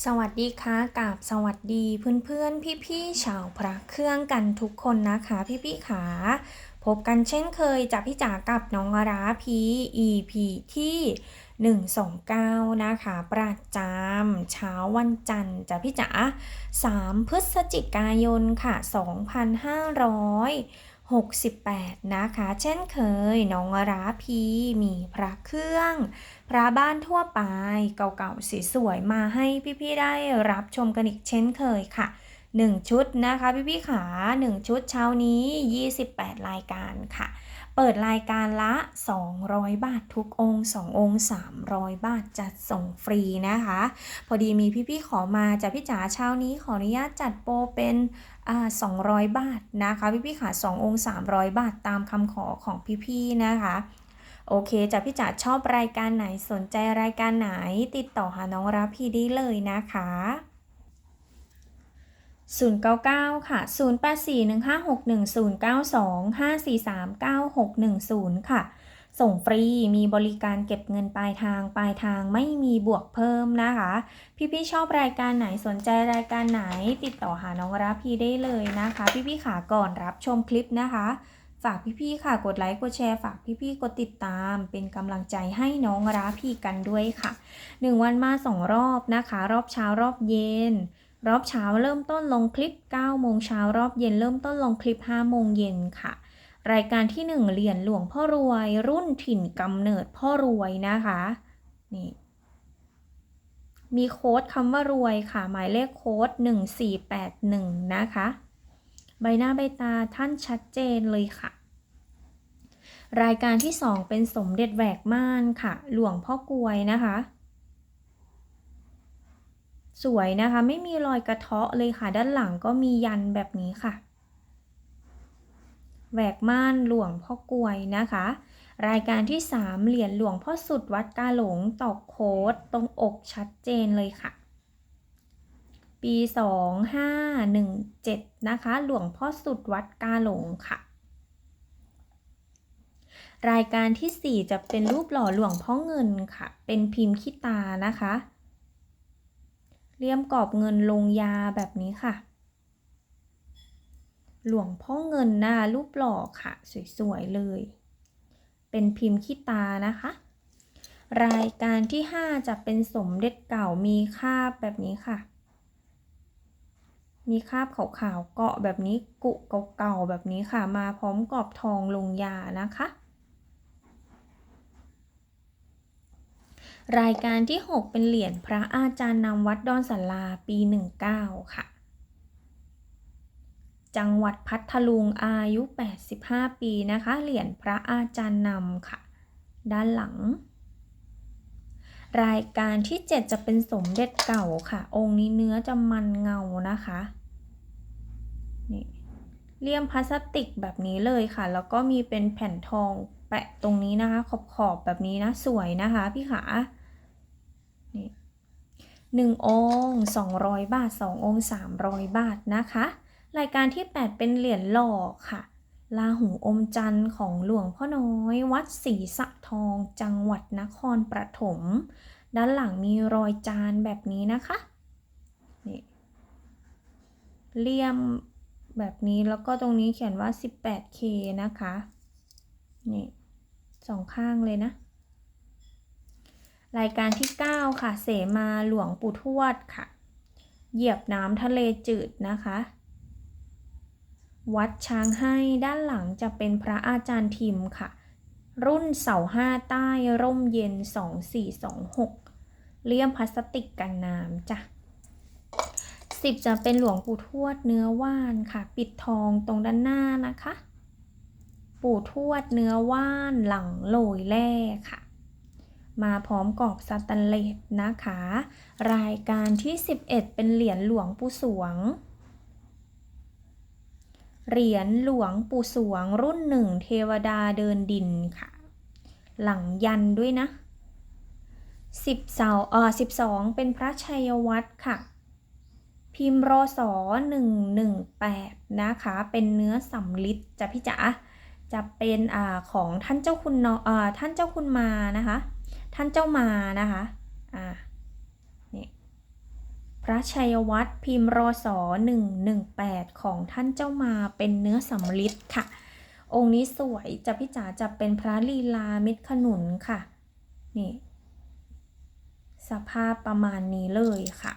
สวัสดีค่ะกับสวัสดีเพื่อนๆ พี่ๆชาวพระเครื่องกันทุกคนนะคะพี่ๆขาพบกันเช่นเคยจากพี่จ๋ากับน้องราพี EP ที่ 129 นะคะ ประจำเช้าวันจันทร์จากพี่จ๋า3 พฤศจิกายนค่ะ 2500 68 นะคะ เช่นเคยน้องราพีมีพระเครื่อง พระบ้านทั่วไปเก่าๆสวยๆมาให้พี่ๆได้รับชมกันอีกเช่นเคยค่ะ 1 ชุดนะคะพี่ๆขา 1 ชุดเช้านี้ 28 รายการค่ะ เปิดรายการละ 200 บาททุกองค์2องค์ 300 บาทจัดส่งฟรีนะคะ พอดีมีพี่ๆขอมาจากพี่จ๋าเช้านี้ขออนุญาตจัดโปรเป็นอ่า200บาทนะคะพี่ๆค่ะ2องค์300บาทตามคำขอของพี่ๆนะคะโอเคจากพี่จ๋าชอบรายการไหนสนใจรายการไหน ติดต่อหาน้องรับพี่ได้เลยนะคะ 099 ค่ะ 0841561092 5439610 ค่ะ ส่งฟรี มีบริการเก็บเงินปลายทาง ปลายทางไม่มีบวกเพิ่มนะคะ พี่ๆชอบรายการไหนสนใจรายการไหน ติดต่อหาน้องรับพี่ได้เลยนะคะ พี่ๆขาก่อนรับชมคลิปนะคะฝากพี่ๆค่ะ กดไลค์ กดแชร์ ฝากพี่ๆ กดติดตาม เป็นกำลังใจให้น้องราพี่กันด้วยค่ะ 1 วันมา 2 รอบนะคะ รอบเช้า รอบเย็น รอบเช้าเริ่มต้นลงคลิป 9 โมงเช้ารอบเย็นเริ่มต้นลงคลิป 5 โมงเย็นค่ะ รายการที่ 1เหรียญหลวงพ่อรวย รุ่นถิ่นกำเนิดพ่อรวยนะคะนี่มีโค้ดคำว่ารวยค่ะ หมายเลขโค้ด 1481 นะคะ ใบหน้าใบตาท่านชัดเจนเลยค่ะ รายการที่ 2 เป็นสมเด็จแหวกม่านค่ะ หลวงพ่อกลวยนะคะ สวยนะคะ ไม่มีรอยกระเทาะเลยค่ะ ด้านหลังก็มียันแบบนี้ค่ะแหวกม่านหลวงพ่อกลวยนะคะ รายการที่ 3 เหรียญหลวงพ่อสุดวัดกาหลงตอกโคดตรงอกชัดเจนเลยค่ะ ปี 2517 นะคะ หลวงพ่อสุดวัดกาหลงค่ะ รายการที่ 4 จะเป็นรูปหล่อหลวงพ่อเงินค่ะ เป็นพิมพ์ขี้ตานะคะ เลี่ยมกรอบเงินลงยาแบบนี้ค่ะ หลวงพ่อเงินหน้ารูปหล่อค่ะ สวยๆเลย เป็นพิมพ์ขี้ตานะคะ รายการที่ 5 จะเป็นสมเด็จเก่ามีคาบแบบนี้ค่ะ มีคาบขาวๆเกาะแบบนี้กุเก่าๆแบบนี้ค่ะ มาพร้อมกรอบทองลงยานะคะ รายการที่ 6 เป็นเหรียญพระอาจารย์นำวัดดอนสันลาปี 19 ค่ะ จังหวัดพัทลุงอายุ 85 ปีนะคะ เหรียญพระอาจารย์นำค่ะ ด้านหลัง รายการที่ 7 จะเป็นสมเด็จเก่าค่ะ องค์นี้เนื้อจะมันเงานะคะ นี่ เลี่ยมพลาสติกแบบนี้เลยค่ะ แล้วก็มีเป็นแผ่นทองแปะตรงนี้นะคะ ขอบขอบแบบนี้นะ สวยนะคะพี่ขานี่หนึ่งองค์สองร้อยบาทสององค์สามร้อยบาทนะคะ รายการที่ 8 เป็นเหรียญหล่อค่ะ ลาหูอมจันทร์ของหลวงพ่อน้อย วัดศรีสะทอง จังหวัดนครปฐม ด้านหลังมีรอยจานแบบนี้นะคะ นี่ เลี่ยม แบบนี้แล้วก็ตรงนี้เขียนว่า 18K นะคะ นี่สองข้างเลยนะ รายการที่ 9 ค่ะ เสมาหลวงปู่ทวดค่ะ เหยียบน้ำทะเลจืดนะคะ วัดช้างให้ด้านหลังจะเป็นพระอาจารย์ทิมค่ะ รุ่นเสาห้าใต้ร่มเย็น 2426 เลี่ยมพลาสติกกันน้ำจ้ะ 10 จะเป็นหลวงปู่ทวดเนื้อว่านค่ะ ปิดทองตรงด้านหน้านะคะ ปู่ทวดเนื้อว่านหลังโรยแร่ค่ะ มาพร้อมกรอบสแตนเลสนะคะ รายการที่ 11 เป็นเหรียญหลวงปู่สวง เหรียญหลวงปู่สวงรุ่นหนึ่งเทวดาเดินดินค่ะ หลังยันด้วยนะสิบเสาเออสิบสองเป็นพระชัยวัตรค่ะ พิมพ์รอสอหนึ่งหนึ่งแปดนะคะ เป็นเนื้อสำลิดจะพี่จ๋าจะเป็นอ่าของท่านเจ้าคุณนออ่าท่านเจ้าคุณมานะคะ ท่านเจ้ามานะคะอ่านี่พระชัยวัตรพิมพ์รอสอ118 ของท่านเจ้ามาเป็นเนื้อสำลิดค่ะ องค์นี้สวยจะพี่จ๋าจะเป็นพระลีลาเม็ดขนุนค่ะนี่สภาพประมาณนี้เลยค่ะ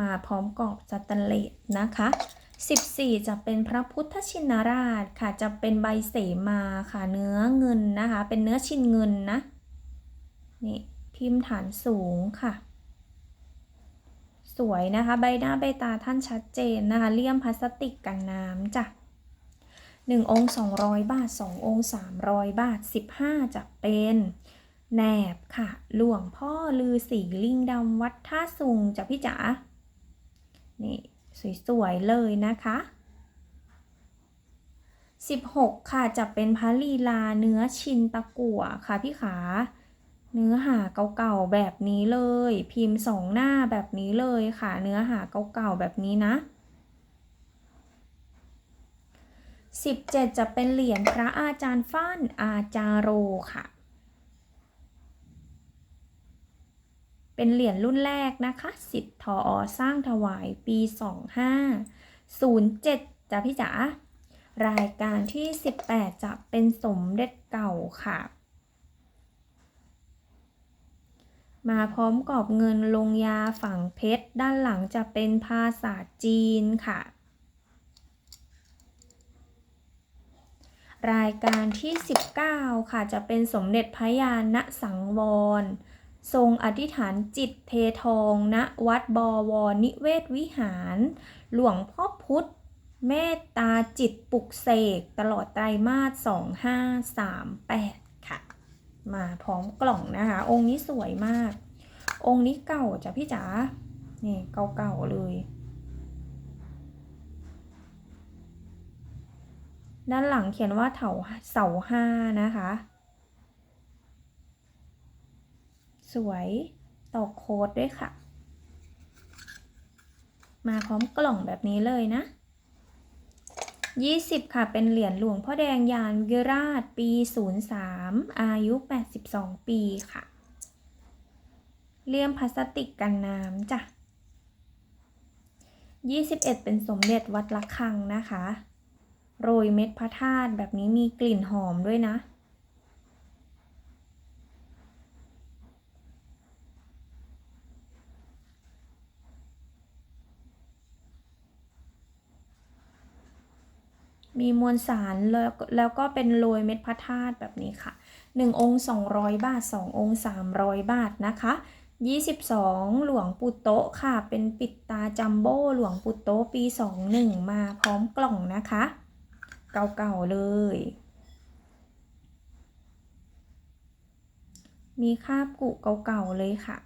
มาพร้อมกรอบสแตนเลสนะคะ 14 จะเป็นพระพุทธชินราชค่ะ จะเป็นใบเสมาค่ะ เนื้อเงินนะคะ เป็นเนื้อชินเงินนะ นี่พิมพ์ฐานสูงค่ะ สวยนะคะ ใบหน้าใบตาท่านชัดเจนนะคะ เลี่ยมพลาสติกกันน้ำจ้ะหนึ่งองค์200บาท2องค์300บาท15จะเป็นแหนบค่ะ หลวงพ่อลือสีลิงดำวัดท่าสุงจ้ะพี่จ๋า นี่สวยๆเลยนะคะ 16 ค่ะจะเป็นพระลีลาเนื้อชินตะกั่วค่ะพี่ขาเนื้อหาเก่าๆแบบนี้เลย พิมพ์สองหน้าแบบนี้เลยค่ะ เนื้อหาเก่าๆแบบนี้นะ 17 จะเป็นเหรียญพระอาจารย์ฟ้านอาจารโรค่ะ เป็นเหรียญรุ่นแรกนะคะสิทธิ์ทออสร้างถวายปี 2507จ้ะพี่จ๋ารายการที่ 18 จะเป็นสมเด็จเก่าค่ะ มาพร้อมกรอบเงินลงยาฝั่งเพชร ด้านหลังจะเป็นภาษาจีนค่ะ รายการที่ 19 ค่ะจะเป็นสมเด็จพระยาณสังวร ทรงอธิษฐานจิตเททองณวัดบวรนิเวศวิหาร หลวงพ่อพุธเมตตาจิตปลุกเสก ตลอดไตรมาส 2538 ค่ะ มาพร้อมกล่องนะคะ องค์นี้สวยมาก องค์นี้เก่าจ้ะพี่จ๋า นี่เก่าๆเลย ด้านหลังเขียนว่าเถาเสาห้านะคะ สวยตอกโค้ดด้วยค่ะ มาพร้อมกล่องแบบนี้เลยนะ 20 ค่ะ เป็นเหรียญหลวงพ่อแดงยานวิราชปี 03 อายุ 82 ปีค่ะ เลี่ยมพลาสติกกันน้ำจ้ะ 21 เป็นสมเด็จวัดละคังนะคะ โรยเม็ดพระธาตุแบบนี้มีกลิ่นหอมด้วยนะ มีมวลสารแล้วแล้วก็เป็นโรยเม็ดพระธาตุแบบนี้ค่ะ 1 องค์ 200 บาท 2 องค์ 300 บาทนะคะ 22 หลวงปู่โตะค่ะ เป็นปิดตาจัมโบ้หลวงปู่โตะปี 21 มาพร้อมกล่องนะคะ เก่าๆเลย มีคาบกุเก่าๆเลยค่ะ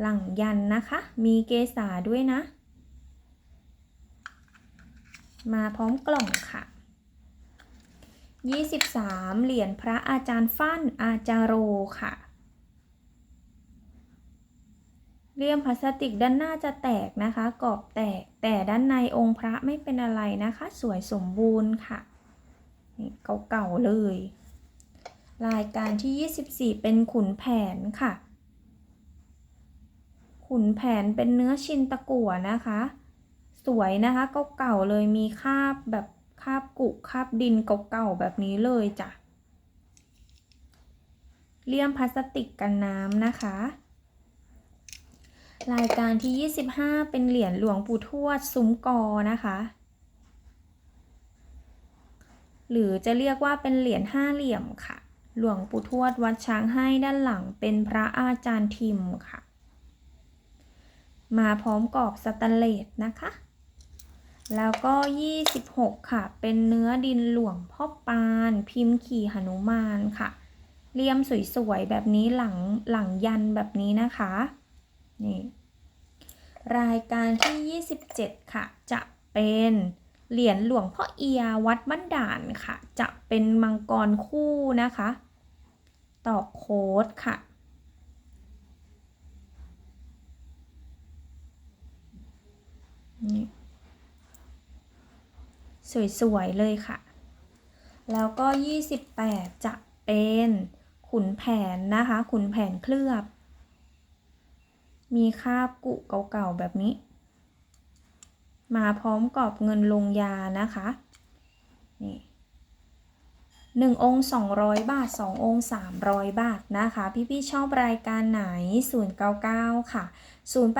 หลังยันนะคะ มีเกษาด้วยนะ มาพร้อมกล่องค่ะ 23 เหรียญพระอาจารย์ฟั่นอาจารโรค่ะ เลี่ยมพลาสติกด้านหน้าจะแตกนะคะ กรอบแตกแต่ด้านในองค์พระไม่เป็นอะไรนะคะ สวยสมบูรณ์ค่ะนี่เก่าๆเลย รายการที่ 24 เป็นขุนแผนค่ะ ขุนแผนเป็นเนื้อชินตะกั่วนะคะ สวยนะคะเก่าๆเลยมีคาบแบบคาบกุคาบดินเก่าๆแบบนี้เลยจ้ะเลี่ยมพลาสติกกันน้ำนะคะ รายการที่ 25 เป็นเหรียญหลวงปู่ทวดซุ้มกอนะคะ หรือจะเรียกว่าเป็นเหรียญห้าเหลี่ยมค่ะ หลวงปู่ทวดวัดช้างให้ด้านหลังเป็นพระอาจารย์ทิมค่ะ มาพร้อมกรอบสแตนเลสนะคะ แล้วก็ 26 ค่ะ เป็นเนื้อดินหลวงพ่อปาน พิมพ์ขี่หนุมานค่ะ เลี่ยมสวยๆ แบบนี้หลังหลังยันแบบนี้นะคะ นี่ รายการที่ 27 ค่ะ จะเป็นเหรียญหลวงพ่อเอียวัดบ้านด่านค่ะ จะเป็นมังกรคู่นะคะตอกโค้ดค่ะนี่ สวยๆเลยค่ะ แล้วก็ 28 จะเป็นขุนแผนนะคะ ขุนแผนเคลือบ มีคาบกุเก่าๆแบบนี้ มาพร้อมกับเงินลงยานะคะนี่หนึ่งองค์สองร้อยบาทสององค์สามร้อยบาทนะคะ พี่ๆชอบรายการไหนศูนย์เก้าเก้าค่ะศูนย์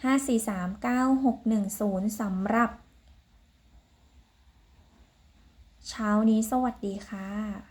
แปดสี่หนึ่งห้าสี่สามเก้าหกหนึ่งศูนย์สำหรับ เช้านี้สวัสดีค่ะ